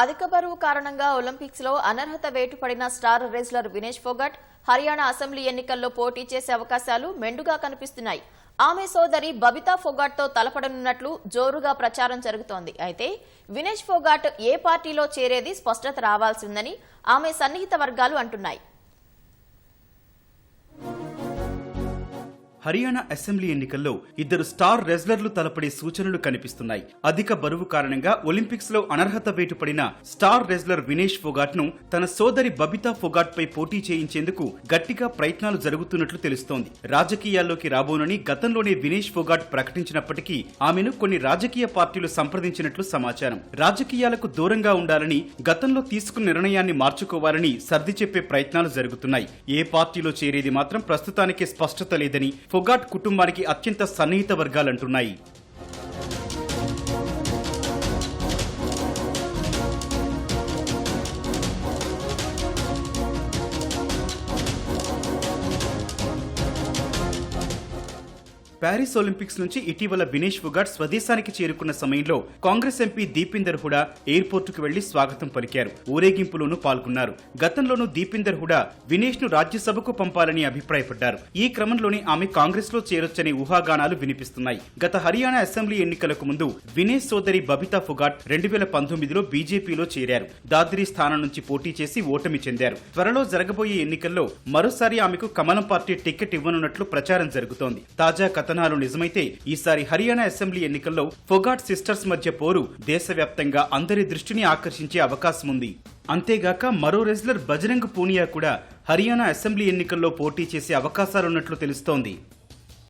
అధిక బరువు కారణంగా ఒలింపిక్స్లో అనర్హత వేటుపడిన star wrestler Vinesh Phogat Haryana assembly ఎన్నికల్లో పోటీ చేసే అవకాశాలు మెండుగా కనిపిస్తున్నాయి. ఆమె సోదరి బబితా ఫోగాట్తో తలపడనున్నట్లు జోరుగా ప్రచారం జరుగుతోంది. అయితే వినేష్ ఫోగాట్ ఏ పార్టీలో చేరేది స్పష్టత రావాల్సిందని ఆమె సన్నిహిత వర్గాలు అంటున్నాయి. హర్యానా అసెంబ్లీ ఎన్నికల్లో ఇద్దరు స్టార్ రెజ్లర్లు తలపడే సూచనలు కనిపిస్తున్నాయి. అధిక బరువు కారణంగా ఒలింపిక్స్లో అనర్హత వేటుపడిన స్టార్ రెజ్లర్ వినేష్ ఫొగాట్ను తన సోదరి బబితా ఫొగాట్ పై పోటీ చేయించేందుకు గట్టిగా ప్రయత్నాలు జరుగుతున్నట్లు తెలుస్తోంది. రాజకీయాల్లోకి రాబోనని గతంలోనే వినేష్ ఫొగాట్ ప్రకటించినప్పటికీ ఆమెను కొన్ని రాజకీయ పార్టీలు సంప్రదించినట్లు సమాచారం. రాజకీయాలకు దూరంగా ఉండాలని గతంలో తీసుకున్న నిర్ణయాన్ని మార్చుకోవాలని సర్ది చెప్పే ప్రయత్నాలు జరుగుతున్నాయి. ఏ పార్టీలో చేరేది మాత్రం ప్రస్తుతానికే స్పష్టత లేదని ఫొగాట్ కుటుంబానికి అత్యంత సన్నిహిత వర్గాలంటున్నాయి. ప్యారిస్ ఒలింపిక్స్ నుంచి ఇటీవల వినేష్ ఫుగాట్ స్వదేశానికి చేరుకున్న సమయంలో కాంగ్రెస్ ఎంపీ దీపిందర్ హుడా ఎయిర్పోర్టుకు వెళ్ళి స్వాగతం పలికారు. ఊరేగింపులోనూ పాల్గొన్నారు. గతంలోనూ దీపిందర్ హుడా వినేష్ను రాజ్యసభకు పంపాలని అభిప్రాయపడ్డారు. ఈ క్రమంలోనే ఆమె కాంగ్రెస్లో చేరొచ్చనే ఊహాగానాలు వినిపిస్తున్నాయి. గత హర్యానా అసెంబ్లీ ఎన్నికలకు ముందు వినేష్ సోదరి బబితా ఫుగాట్ రెండు వేల పంతొమ్మిదిలో బీజేపీలో చేరారు. దాద్రి స్థానం నుంచి పోటీ చేసి ఓటమి చెందారు. త్వరలో జరగబోయే ఎన్నికల్లో మరోసారి ఆమెకు కమలం పార్టీ టికెట్ ఇవ్వనున్నట్లు ప్రచారం జరుగుతోంది. తాజా కథనాలు నిజమైతే ఈసారి హర్యానా అసెంబ్లీ ఎన్నికల్లో ఫొగాట్ సిస్టర్స్ మధ్య పోరు దేశవ్యాప్తంగా అందరి దృష్టిని ఆకర్షించే అవకాశం ఉంది అంతేగాక మరో రెజ్లర్ బజరంగ్ పూనియా కూడా హర్యానా అసెంబ్లీ ఎన్నికల్లో పోటీ చేసే అవకాశాలున్నట్లు తెలుస్తోంది.